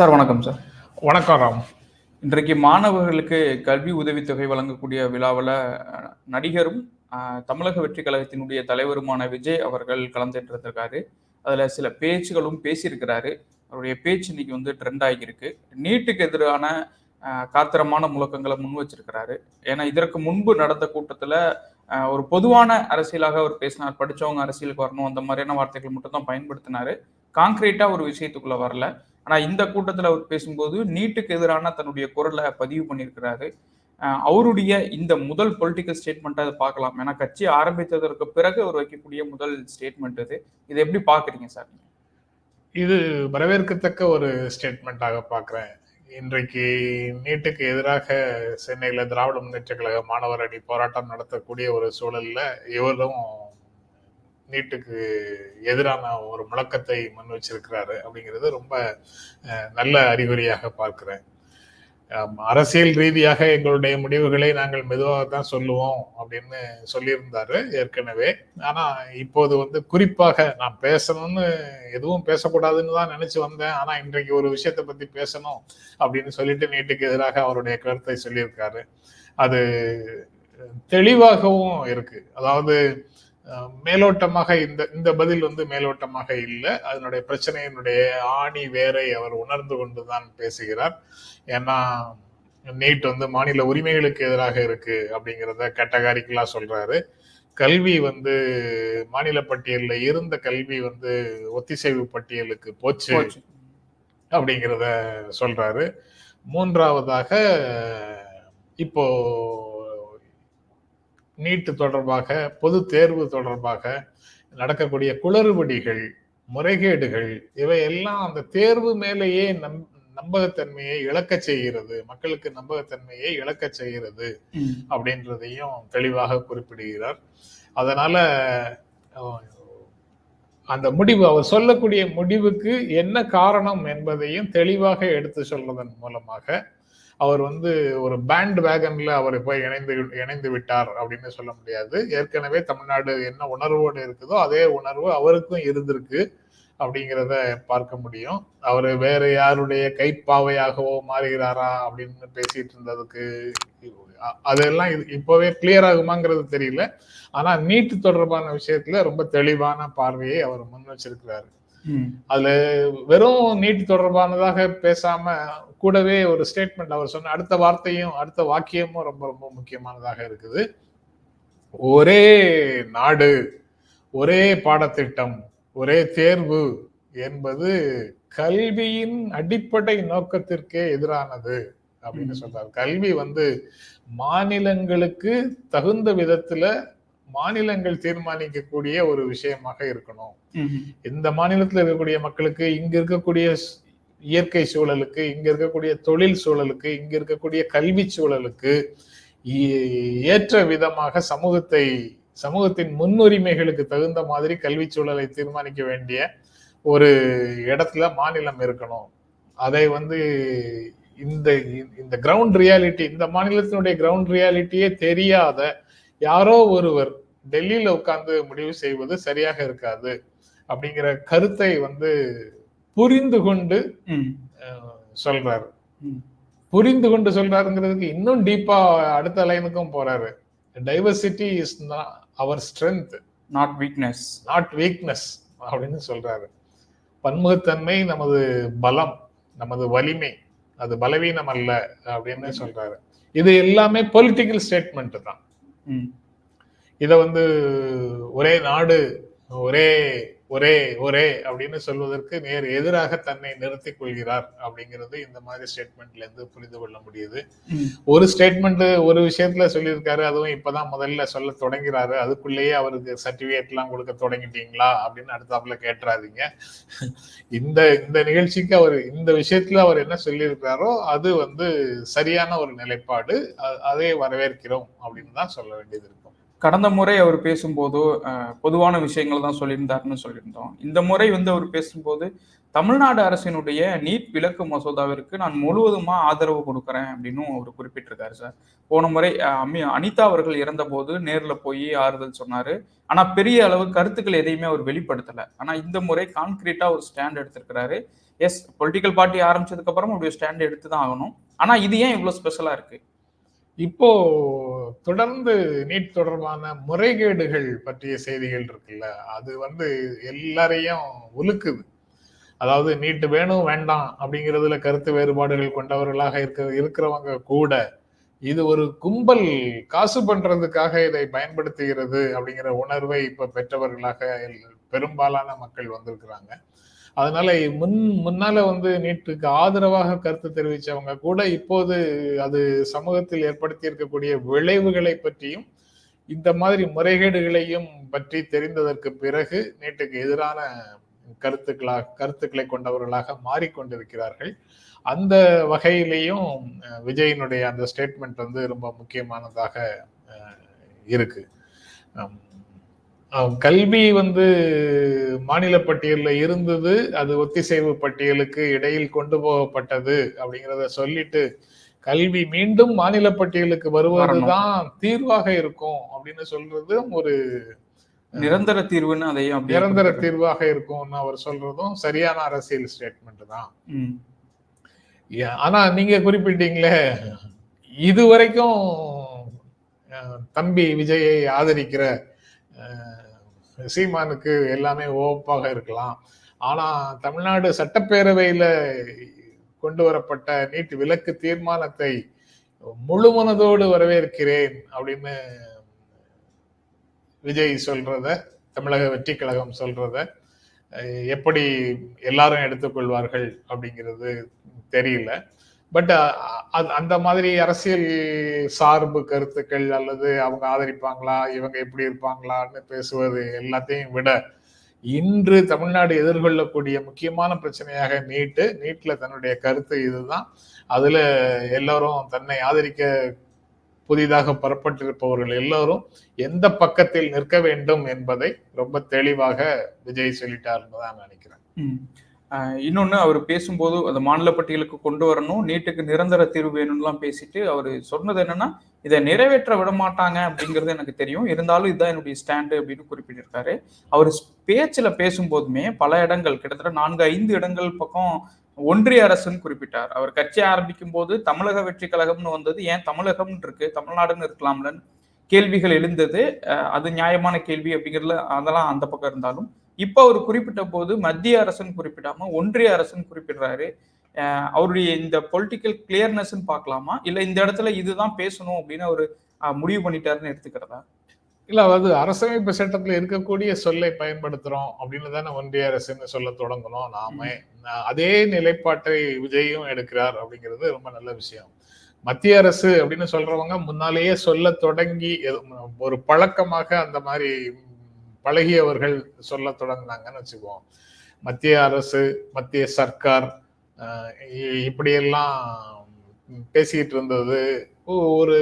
Sir வணக்கம் sir. வணக்கம் ராம். இன்றைக்கு மாணவர்களுக்கு கல்வி உதவித்தொகை வழங்கக்கூடிய விழாவில் நடிகரும் தமிழக வெற்றி கழகத்தினுடைய தலைவருமான விஜய் அவர்கள் கலந்துட்டு அதில் சில பேச்சுகளும் பேசியிருக்கிறாரு. அவருடைய பேச்சு இன்னைக்கு வந்து ட்ரெண்ட் ஆகியிருக்கு. நீட்டுக்கு எதிரான காத்திரமான முழக்கங்களை முன் வச்சிருக்கிறாரு. ஏன்னா இதற்கு முன்பு நடந்த கூட்டத்தில் ஒரு பொதுவான அரசியலாக அவர் பேசினார். படிச்சவங்க அரசியலுக்கு வரணும் அந்த மாதிரியான வார்த்தைகள் மட்டும் தான் பயன்படுத்தினாரு காங்கிரீட்டா ஒரு விஷயத்துக்குள்ள வரல. ஆனா இந்த கூட்டத்தில் அவர் பேசும்போது நீட்டுக்கு எதிரான தன்னுடைய குரலை பதிவு பண்ணியிருக்கிறாரு. அவருடைய இந்த முதல் பொலிட்டிக்கல் ஸ்டேட்மெண்ட்டை அதை பார்க்கலாம். ஏன்னா கட்சி ஆரம்பித்ததற்கு பிறகு அவர் வைக்கக்கூடிய முதல் ஸ்டேட்மெண்ட் இது. இதை எப்படி பாக்குறீங்க சார் இது வரவேற்கத்தக்க ஒரு ஸ்டேட்மெண்ட்டாக பார்க்குறேன். இன்றைக்கு நீட்டுக்கு எதிராக சென்னையில் திராவிட முன்னேற்ற கழக மாணவர் அணி போராட்டம் நடத்தக்கூடிய ஒரு சூழலில் இவரும் நீட்டுக்கு எதிரான ஒரு முழக்கத்தை முன் வச்சிருக்கிறாரு அப்படிங்கிறது ரொம்ப நல்ல அறிகுறியாக பார்க்கிறேன். அரசியல் ரீதியாக எங்களுடைய முடிவுகளை நாங்கள் மெதுவாக தான் சொல்லுவோம் அப்படின்னு சொல்லியிருந்தாரு ஏற்கனவே. ஆனா இப்போது வந்து குறிப்பாக நான் பேசணும்னு எதுவும் பேசக்கூடாதுன்னு தான் நினைச்சு வந்தேன். ஆனா இன்றைக்கு ஒரு விஷயத்தை பத்தி பேசணும் அப்படின்னு சொல்லிட்டு நீட்டுக்கு எதிராக அவருடைய கருத்தை சொல்லியிருக்காரு. அது தெளிவாகவும் இருக்கு. அதாவது மேலோட்டமாக இந்த இந்த பதில் வந்து மேலோட்டமாக இல்லை. அதனுடைய பிரச்சனையினுடைய ஆணி வேரை அவர் உணர்ந்து கொண்டுதான் பேசுகிறார். ஏன்னா நீட் வந்து மாநில உரிமைகளுக்கு எதிராக இருக்கு அப்படிங்கிறத கேட்டகாரிக்கலா சொல்றாரு. கல்வி வந்து மாநில பட்டியல்ல இருந்த கல்வி வந்து ஒத்திசைவு பட்டியலுக்கு போச்சு போச்சு. அப்படிங்கிறத சொல்றாரு. மூன்றாவதாக இப்போ நீட்டு தொடர்பாக பொது தேர்வு தொடர்பாக நடக்கக்கூடிய குளறுபடிகள் முறைகேடுகள் இவையெல்லாம் அந்த தேர்வு மேலேயே நம் நம்பகத்தன்மையை இழக்கச் செய்கிறது மக்களுக்கு நம்பகத்தன்மையை இழக்கச் செய்கிறது. அப்படின்றதையும் தெளிவாக குறிப்பிடுகிறார் அதனால அந்த முடிவு அவர் சொல்லக்கூடிய முடிவுக்கு என்ன காரணம் என்பதையும் தெளிவாக எடுத்து சொல்றதன் மூலமாக அவர் வந்து ஒரு பேண்ட் வேகன்ல அவர் போய் இணைந்து இணைந்து விட்டார் அப்படின்னு சொல்ல முடியாது. ஏற்கனவே தமிழ்நாடு என்ன உணர்வோடு இருக்குதோ அதே உணர்வு அவருக்கும் இருந்திருக்கு அப்படிங்கிறத பார்க்க முடியும். அவர் வேற யாருடைய கைப்பாவையாகவோ மாறுகிறாரா அப்படின்னு பேசிட்டு இருந்ததுக்கு அதெல்லாம் இது இப்போவே கிளியர் ஆகுமாங்கிறது தெரியல. ஆனா நீட்டு தொடர்பான விஷயத்துல ரொம்ப தெளிவான பார்வையை அவர் முன் வச்சிருக்கிறாரு. அதுல வெறும் நீட் தொடர்பானதாக பேசாம கூடவே ஒரு ஸ்டேட்மெண்ட் அவர் சொன்ன அடுத்த வார்த்தையும் அடுத்த வாக்கியமும் ரொம்ப ரொம்ப முக்கியமானதாக இருக்குது. ஒரே நாடு ஒரே பாடத்திட்டம் ஒரே தேர்வு என்பது கல்வியின் அடிப்படை நோக்கத்திற்கே எதிரானது அப்படின்னு. சொல்றாரு. கல்வி வந்து மாநிலங்களுக்கு தகுந்த விதத்துல மாநிலங்கள் தீர்மானிக்கக்கூடிய ஒரு விஷயமாக இருக்கணும். இந்த மாநிலத்தில் இருக்கக்கூடிய மக்களுக்கு இங்க இருக்கக்கூடிய இயற்கை சூழலுக்கு இங்க இருக்கக்கூடிய தொழில் சூழலுக்கு இங்க இருக்கக்கூடிய கல்வி சூழலுக்கு ஏற்ற விதமாக சமூகத்தை சமூகத்தின் முன்னுரிமைகளுக்கு தகுந்த மாதிரி கல்வி சூழலை தீர்மானிக்க வேண்டிய ஒரு இடத்துல மாநிலம் இருக்கணும் அதை வந்து இந்த இந்த கிரவுண்ட் ரியாலிட்டி இந்த மாநிலத்தினுடைய கிரவுண்ட் ரியாலிட்டியே தெரியாத யாரோ ஒருவர் டெல்லியில உட்கார்ந்து முடிவு செய்வது சரியாக இருக்காது அப்படிங்கிற கருத்தை வந்து புரிந்து கொண்டு சொல்றாரு. புரிந்து கொண்டு சொல்றாருங்கிறதுக்கு இன்னும் டீப்பா அடுத்த லைனுக்கும் போறாரு. Diversity is our strength not weakness not weakness அப்படின்னு சொல்றாரு. பன்முகத்தன்மை நமது பலம் நமது வலிமை அது பலவீனம் அல்ல அப்படின்னு சொல்றாரு. இது எல்லாமே பொலிட்டிக்கல் ஸ்டேட்மெண்ட் தான். இதை வந்து ஒரே நாடு ஒரே ஒரே ஒரே அப்படின்னு சொல்வதற்கு நேர் எதிராக தன்னை நிறுத்திக் கொள்கிறார் அப்படிங்கிறது இந்த மாதிரி ஸ்டேட்மெண்ட்ல இருந்து புரிந்து கொள்ள முடியுது. ஒரு ஸ்டேட்மெண்ட் ஒரு விஷயத்துல சொல்லியிருக்காரு அதுவும் இப்பதான் முதல்ல சொல்ல தொடங்கிறாரு. அதுக்குள்ளேயே அவருக்கு சர்டிபிகேட் எல்லாம் கொடுக்க தொடங்கிட்டீங்களா அப்படின்னு அடுத்தாப்புல கேட்டுறாதீங்க. இந்த இந்த நிகழ்ச்சிக்கு அவர் இந்த விஷயத்துல அவர் என்ன சொல்லியிருக்காரோ அது வந்து சரியான ஒரு நிலைப்பாடு. அதை வரவேற்கிறோம் அப்படின்னு தான் சொல்ல வேண்டியது இருக்கும். கடந்த முறை அவர் பேசும்போதோ பொதுவான விஷயங்கள் தான் சொல்லியிருந்தாருன்னு சொல்லியிருந்தோம். இந்த முறை வந்து அவர் பேசும்போது தமிழ்நாடு அரசினுடைய நீட் விலக்கு மசோதாவிற்கு நான் முழுவதுமா ஆதரவு கொடுக்குறேன் அப்படின்னு அவர் குறிப்பிட்டிருக்காரு சார். போன முறை அஹ், அமி அனிதா அவர்கள் இறந்தபோது நேரில் போய் ஆறுதல் சொன்னாரு. ஆனா பெரிய அளவு கருத்துக்கள் எதையுமே அவர் வெளிப்படுத்தலை. ஆனா இந்த முறை கான்கிரீட்டா ஒரு ஸ்டாண்ட் எடுத்திருக்கிறாரு. எஸ் பொலிட்டிக்கல் பார்ட்டி ஆரம்பிச்சதுக்கு அப்புறம் அப்படி ஸ்டாண்ட் எடுத்து தான் ஆகணும். ஆனா இது ஏன் இவ்வளவு ஸ்பெஷலா இருக்கு? இப்போ தொடர்ந்து நீட் தொடர்பான முறைகேடுகள் பற்றிய செய்திகள் இருக்குல்ல அது வந்து எல்லாரையும் உலுக்குது அதாவது நீட்டு வேணும் வேண்டாம் அப்படிங்கிறதுல கருத்து வேறுபாடுகள் கொண்டவர்களாக இருக்க இருக்கிறவங்க கூட இது ஒரு கும்பல் காசு பண்றதுக்காக இதை பயன்படுத்துகிறது அப்படிங்கிற உணர்வை இப்ப பெற்றவர்களாக எல்- பெரும்பாலான மக்கள் வந்திருக்கிறாங்க. அதனால முன் முன்னால வந்து நீட்டுக்கு ஆதரவாக கருத்து தெரிவிச்சவங்க கூட இப்போது அது சமூகத்தில் ஏற்படுத்தி இருக்கக்கூடிய விளைவுகளை பற்றியும் இந்த மாதிரி முறைகேடுகளையும் பற்றி தெரிந்ததற்கு பிறகு நீட்டுக்கு எதிரான கருத்துக்களாக கருத்துக்களை கொண்டவர்களாக மாறிக்கொண்டிருக்கிறார்கள். அந்த வகையிலையும் விஜயினுடைய அந்த ஸ்டேட்மெண்ட் வந்து ரொம்ப முக்கியமானதாக இருக்கு. கல்வி வந்து மாநில பட்டியல்ல இருந்தது அது ஒத்திசைவு பட்டியலுக்கு இடையில் கொண்டு போகப்பட்டது அப்படிங்கிறத சொல்லிட்டு கல்வி மீண்டும் மாநில பட்டியலுக்கு வருவதுதான் தீர்வாக இருக்கும் அப்படின்னு சொல்றதும் ஒரு நிரந்தர தீர்வுன்னு அதையும் நிரந்தர. தீர்வாக இருக்கும்னு அவர் சொல்றதும் சரியான அரசியல் ஸ்டேட்மெண்ட் தான். ஆனா நீங்க குறிப்பிட்டீங்களே இது வரைக்கும் அஹ், தம்பி விஜயை ஆதரிக்கிற சீமானுக்கு எல்லாமே ஓப்பாக இருக்கலாம். ஆனா தமிழ்நாடு சட்டப்பேரவையில கொண்டு வரப்பட்ட நீட் விலக்கு தீர்மானத்தை முழு மனதோடு வரவேற்கிறேன் அப்படின்னு விஜய் சொல்றத தமிழக வெற்றி கழகம் சொல்றத எப்படி எல்லாரும் எடுத்துக்கொள்வார்கள் அப்படிங்கிறது தெரியல. பட் uh, அந்த மாதிரி அரசியல் சார்பு கருத்துக்கள் அல்லது அவங்க ஆதரிப்பாங்களா? இவங்க எப்படி இருப்பாங்களான்னு பேசுவது எல்லாத்தையும் விட இன்று தமிழ்நாடு எதிர்கொள்ளக்கூடிய முக்கியமான பிரச்சனையாக நீட்டு நீட்ல தன்னுடைய கருத்து இதுதான். அதுல எல்லாரும் தன்னை ஆதரிக்க புதிதாக புறப்பட்டிருப்பவர்கள் எல்லாரும் எந்த பக்கத்தில் நிற்க வேண்டும் என்பதை ரொம்ப தெளிவாக விஜய் சொல்லிட்டாருன்னு தான் நினைக்கிறேன். இன்னொன்று அவர் பேசும்போது அந்த மாநில பட்டியலுக்கு கொண்டு வரணும் நீட்டுக்கு நிரந்தர தீர்வு வேணும்லாம் பேசிட்டு அவர் சொன்னது என்னன்னா இதை நிறைவேற்ற விட மாட்டாங்க அப்படிங்கிறது எனக்கு தெரியும். இருந்தாலும் இதுதான் என்னுடைய ஸ்டாண்டு அப்படின்னு குறிப்பிட்டிருக்காரு. அவர் பேச்சில் பேசும்போதுமே பல இடங்கள் கிட்டத்தட்ட நான்கு ஐந்து இடங்கள் பக்கம் ஒன்றிய அரசுன்னு குறிப்பிட்டார். அவர் கட்சி ஆரம்பிக்கும் போது தமிழக வெற்றி கழகம்னு வந்தது. ஏன் தமிழகம்னு இருக்கு? தமிழ்நாடுன்னு இருக்கலாம்லன்னு கேள்விகள் எழுந்தது. அது நியாயமான கேள்வி அப்படிங்கிறதுல அதெல்லாம் அந்த பக்கம் இருந்தாலும் இப்போ அவர் குறிப்பிட்ட போது மத்திய அரசுன்னு குறிப்பிடாம ஒன்றிய அரசுன்னு குறிப்பிடுறாரு. அவருடைய இந்த பொலிட்டிக்கல் கிளியர்னஸ்ன்னு பார்க்கலாமா? இல்ல இந்த இடத்துல இதுதான் பேசணும் அப்படின்னு அவர் முடிவு பண்ணிட்டாருன்னு எடுத்துக்கிறதா? இல்ல அதாவது அரசமைப்பு சட்டத்துல இருக்கக்கூடிய சொல்லை பயன்படுத்துறோம் அப்படின்னு தானே ஒன்றிய அரசுன்னு சொல்ல தொடங்கணும். நாம அதே நிலைப்பாட்டை விஜயும் எடுக்கிறார் அப்படிங்கிறது ரொம்ப நல்ல விஷயம். மத்திய அரசு அப்படின்னு சொல்றவங்க முன்னாலேயே சொல்ல தொடங்கி ஒரு பழக்கமாக அந்த மாதிரி பழகியவர்கள் சொல்ல தொடங்கினாங்கன்னு வச்சுக்குவோம். மத்திய அரசு மத்திய சர்க்கார் இ- இப்படியெல்லாம் பேசிக்கிட்டு இருந்தது. ஒரு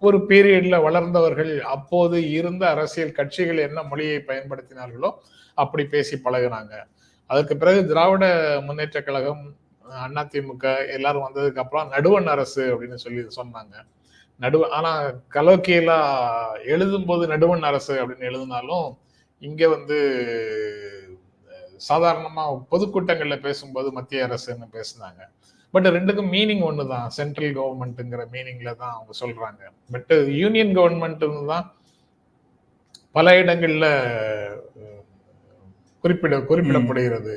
ஒரு பீரியட்ல வளர்ந்தவர்கள் அப்போது இருந்த அரசியல் கட்சிகள் என்ன மொழியை பயன்படுத்தினார்களோ அப்படி பேசி பழகினாங்க. அதுக்கு பிறகு திராவிட முன்னேற்ற கழகம் அதிமுக எல்லாரும் வந்ததுக்கு அப்புறம் நடுவண் அரசு அப்படின்னு சொல்லி சொன்னாங்க. நடுவ ஆனா கலோக்கியலா எழுதும் போது நடுவண் அரசு அப்படின்னு எழுதினாலும் இங்க வந்து சாதாரணமா பொதுக்கூட்டங்கள்ல பேசும்போது மத்திய அரசுன்னு பேசுனாங்க. பட் ரெண்டுக்கும் மீனிங் ஒன்று தான் சென்ட்ரல் கவர்மெண்ட்டுங்கிற மீனிங்ல தான் அவங்க சொல்றாங்க. பட் யூனியன் கவர்மெண்ட்னு தான் பல இடங்கள்ல குறிப்பிட குறிப்பிடப்படுகிறது.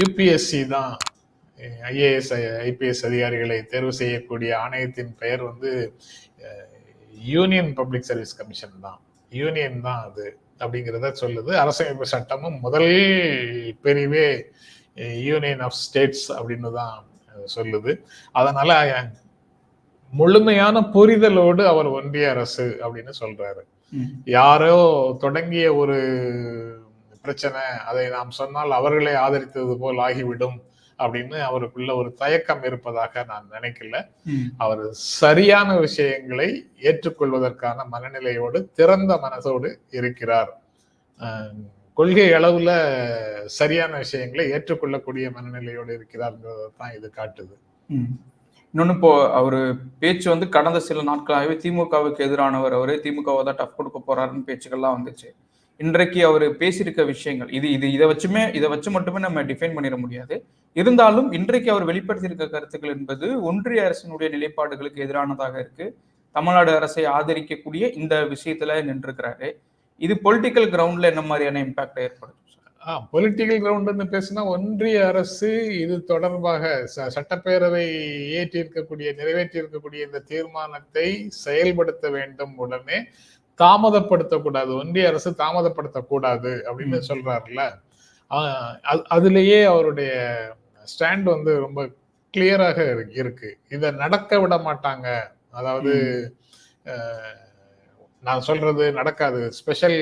யூபிஎஸ்சி தான் ஐஏஎஸ் ஐபிஎஸ் அதிகாரிகளை தேர்வு செய்யக்கூடிய ஆணையத்தின் பெயர் வந்து யூனியன் பப்ளிக் சர்வீஸ் கமிஷன் தான். யூனியன் தான் அது அப்படிங்கிறத சொல்லுது. அரசமைப்பு சட்டமும் முதல் பிரிவே யூனியன் ஆஃப் ஸ்டேட்ஸ் அப்படின்னு தான் சொல்லுது. அதனால முழுமையான புரிதலோடு அவர் ஒன்றிய அரசு அப்படின்னு சொல்றாரு. யாரோ தொடங்கிய ஒரு பிரச்சனை அதை நாம் சொன்னால் அவர்களே ஆதரித்தது போல் ஆகிவிடும். அப்படின்னு அவருக்குள்ள ஒரு தயக்கம் இருப்பதாக நான் நினைக்கல. அவர் சரியான விஷயங்களை ஏற்றுக்கொள்வதற்கான மனநிலையோடு திறந்த மனதோடு இருக்கிறார். கொள்கை அளவுல சரியான விஷயங்களை ஏற்றுக்கொள்ளக்கூடிய மனநிலையோடு இருக்கிறார்ங்கிறத தான் இது காட்டுது. ம். இன்னொன்னு இப்போ அவரு பேச்சு வந்து கடந்த சில நாட்களாகவே திமுகவுக்கு எதிரானவர். அவரு திமுகவை தான் டஃப் கொடுக்க போறாருன்னு பேச்சுக்கள்லாம் வந்துச்சு. இன்றைக்கு அவர் பேசியிருக்க விஷயங்கள் இது இது இதை வச்சுமே இதை வச்சு மட்டுமே நம்ம டிஃபைன் பண்ணிட முடியாது. இருந்தாலும் இன்றைக்கு அவர் வெளிப்படுத்தியிருக்க கருத்துக்கள் என்பது ஒன்றிய அரசினுடைய நிலைப்பாடுகளுக்கு எதிரானதாக இருக்கு. தமிழ்நாடு அரசை ஆதரிக்கக்கூடிய இந்த விஷயத்துல நின்றுக்கிறாரு இது பொலிட்டிக்கல் கிரவுண்ட்ல என்ன மாதிரியான இம்பாக்ட் ஏற்படுத்தும் பொலிட்டிக்கல் கிரவுண்ட்னு பேசினா ஒன்றிய அரசு இது தொடர்பாக ச- சட்டப்பேரவை ஏற்றி இருக்கக்கூடிய நிறைவேற்றி இருக்கக்கூடிய இந்த தீர்மானத்தை செயல்படுத்த வேண்டும் உடனே தாமதப்படுத்தக்கூடாது. ஒன்றிய அரசு தாமதப்படுத்தக்கூடாது அப்படின்னு. சொல்றாருல்ல. அதுலயே அவருடைய ஸ்டாண்ட் வந்து ரொம்ப கிளியராக இருக்கு. இதை நடக்க விட மாட்டாங்க. அதாவது நான் சொல்றது நடக்காது. ஸ்பெஷல்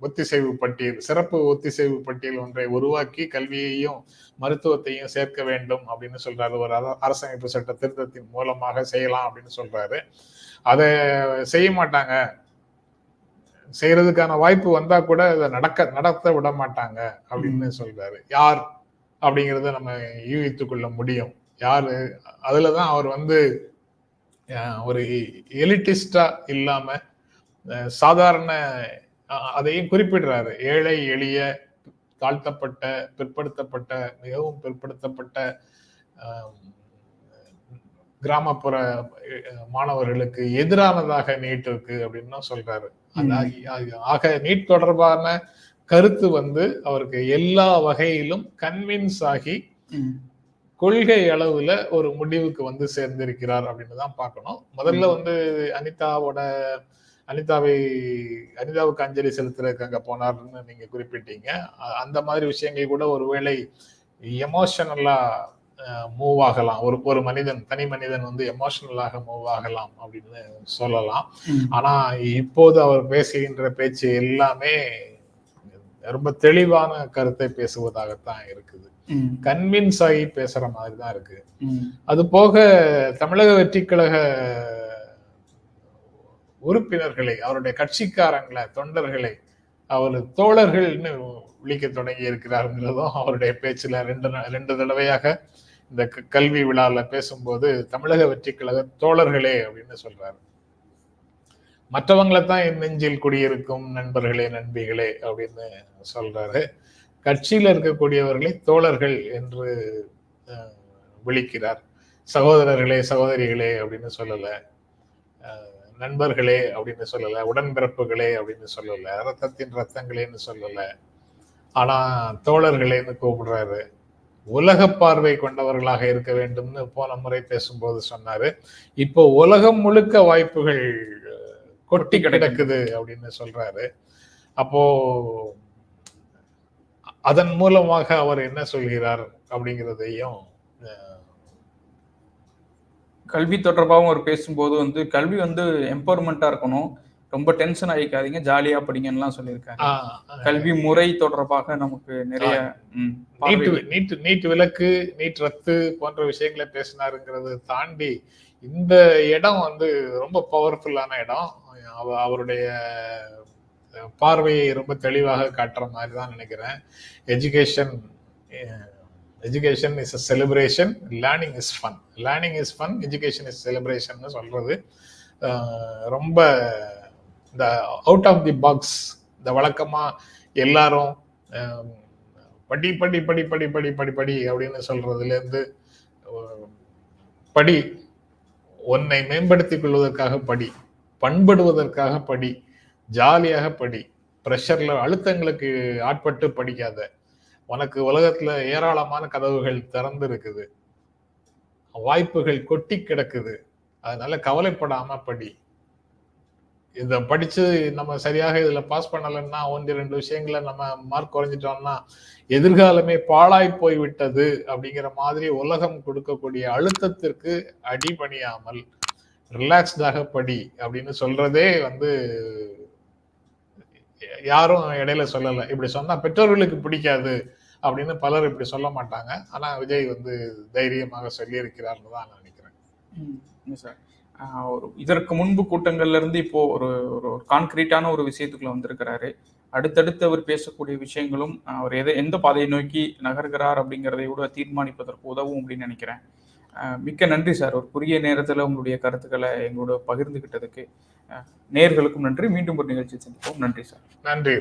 ஒத்திசைவு பட்டியல் சிறப்பு ஒத்திசைவு பட்டியல் ஒன்றை உருவாக்கி கல்வியையும் மருத்துவத்தையும் சேர்க்க வேண்டும் அப்படின்னு சொல்றாரு. ஒரு அர- அரசமைப்பு சட்ட திருத்தத்தின் மூலமாக செய்யலாம் அப்படின்னு சொல்றாரு. அதை செய்ய மாட்டாங்க. செய்யறதுக்கான வாய்ப்பு வந்தா கூட அதை நடக்க நடத்த விட மாட்டாங்க அப்படின்னு சொல்றாரு. யார் அப்படிங்கிறத நம்ம யூகித்துக் கொள்ள முடியும். யாரு? அதுலதான் அவர் வந்து ஒரு எலிட்டிஸ்டா இல்லாம சாதாரண அதையும் குறிப்பிடுறாரு ஏழை எளிய தாழ்த்தப்பட்ட பிற்படுத்தப்பட்ட மிகவும் பிற்படுத்தப்பட்ட கிராமப்புற மாணவர்களுக்கு எதிரானதாக நீட் இருக்கு அப்படின்னு சொல்றாரு ஆக நீட் தொடர்பான கருத்து வந்து அவருக்கு எல்லா வகையிலும் கன்வின்ஸ் ஆகி. கொள்கை அளவுல ஒரு முடிவுக்கு வந்து சேர்ந்திருக்கிறார் அப்படின்னு தான் பார்க்கணும் முதல்ல. வந்து அனிதாவோட அனிதாவை அனிதாவுக்கு அஞ்சலி செலுத்துறதுக்கு அங்க போனார்னு நீங்க குறிப்பிட்டீங்க அந்த மாதிரி விஷயங்கள் கூட ஒருவேளை எமோஷனலா மூவ் ஆகலாம் ஒரு ஒரு மனிதன் தனி மனிதன் வந்து எமோஷனலாக மூவ் ஆகலாம் அப்படின்னு சொல்லலாம். ஆனா இப்போது அவர் பேசுகின்ற பேச்சு எல்லாமே ரொம்ப தெளிவான கருத்தை பேசுவதாகத்தான் இருக்குது. கன்வின்ஸ் ஆகி பேசுற மாதிரி தான் இருக்கு. அது போக தமிழக வெற்றி கழக உறுப்பினர்களை அவருடைய கட்சிக்காரங்களை தொண்டர்களை அவர் தோழர்கள்னு விழிக்க தொடங்கி இருக்கிறாருங்கிறதும் அவருடைய பேச்சில் ரெண்டு ரெண்டு தடவையாக இந்த க- கல்வி விழால பேசும்போது தமிழக வெற்றி கழக தோழர்களே அப்படின்னு சொல்றாரு. மற்றவங்களை தான் என் நெஞ்சில் குடியிருக்கும் நண்பர்களே நண்பிகளே அப்படின்னு சொல்றாரு. கட்சியில் இருக்கக்கூடியவர்களை தோழர்கள் என்று அஹ், சகோதரர்களே சகோதரிகளே அப்படின்னு சொல்லலை. நண்பர்களே அப்படின்னு சொல்லல உடன்பிறப்புகளே அப்படின்னு சொல்லல ரத்தத்தின் ரத்தங்களேன்னு சொல்லல. ஆனா தோழர்களேன்னு கூப்பிடுறாரு. உலக பார்வை கொண்டவர்களாக இருக்க வேண்டும்னு போன முறை பேசும்போது சொன்னாரு. இப்போ உலகம் முழுக்க வாய்ப்புகள் கொட்டி கிடக்குது. அப்படின்னு சொல்றாரு. அப்போ அதன் மூலமாக அவர் என்ன சொல்கிறார் அப்படிங்கிறதையும் கல்வி தொடர்பாகவும் அவர் பேசும்போது வந்து கல்வி வந்து எம்பவர்மெண்டா இருக்கணும். ரொம்ப டென்ஷன் ஆகிக்காதீங்க ஜாலியா படிங்கன்னுலாம் சொல்லியிருக்காரு. கல்வி முறை தொடர்பாக நமக்கு நிறைய நீட் நீட் விலக்கு நீட் ரத்து போன்ற விஷயங்களை பேசினாருங்கிறது தாண்டி இந்த இடம் வந்து ரொம்ப பவர்ஃபுல்லான இடம். அவ- அவருடைய பார்வையை ரொம்ப தெளிவாக காட்டுற மாதிரி தான் நினைக்கிறேன். Education education is a celebration learning is fun learning is fun education is celebration சொல்றது. ரொம்ப இந்த அவுட் ஆஃப் தி பாக்ஸ் இந்த வழக்கமாக எல்லாரும் படி படி படி படி படி படி படி அப்படின்னு சொல்றதுலேருந்து படி. உன்னை மேம்படுத்திக் கொள்வதற்காக படி. பண்படுவதற்காக படி. ஜாலியாக படி. ப்ரெஷரில் அழுத்தங்களுக்கு ஆட்பட்டு படிக்காத. உனக்கு உலகத்துல ஏராளமான கதவுகள் திறந்து இருக்குது வாய்ப்புகள் கொட்டி கிடக்குது. அதனால கவலைப்படாம படி. இத படிச்சு நம்ம சரியாக இதுல பாஸ் பண்ணலைன்னா ஒன்று ரெண்டு விஷயங்களை நம்ம மார்க் குறைஞ்சிட்டோம்னா எதிர்காலமே பாழாய் போய் விட்டது அப்படிங்கிற மாதிரி உலகம் கொடுக்கக்கூடிய அழுத்தத்திற்கு அடிபணியாமல் ரிலாக்ஸ்டாக படி அப்படின்னு சொல்றதே வந்து யாரும் இடையில சொல்லலை. இப்படி சொன்னா பெற்றோர்களுக்கு பிடிக்காது அப்படின்னு பலர் இப்படி சொல்ல மாட்டாங்க. ஆனா விஜய் வந்து தைரியமாக சொல்லியிருக்கிறார்னு தான் நான் நினைக்கிறேன். சார் ஒரு இதற்கு முன்பு கூட்டங்கள்ல இருந்து இப்போ ஒரு ஒரு கான்கிரீட்டான ஒரு விஷயத்துக்குள்ள வந்திருக்கிறாரு. அடுத்தடுத்து அவர் பேசக்கூடிய விஷயங்களும் அவர் எதை எந்த பாதையை நோக்கி நகர்கிறார் அப்படிங்கிறதை கூட தீர்மானிப்பதற்கு உதவும் அப்படின்னு நினைக்கிறேன். மிக்க நன்றி சார் ஒரு குறுகிய நேரத்தில் உங்களுடைய கருத்துக்களை எங்களோட பகிர்ந்துகிட்டதுக்கு. நேர்களுக்கும் நன்றி. மீண்டும் ஒரு நிகழ்ச்சி சந்திப்போம். நன்றி சார். நன்றி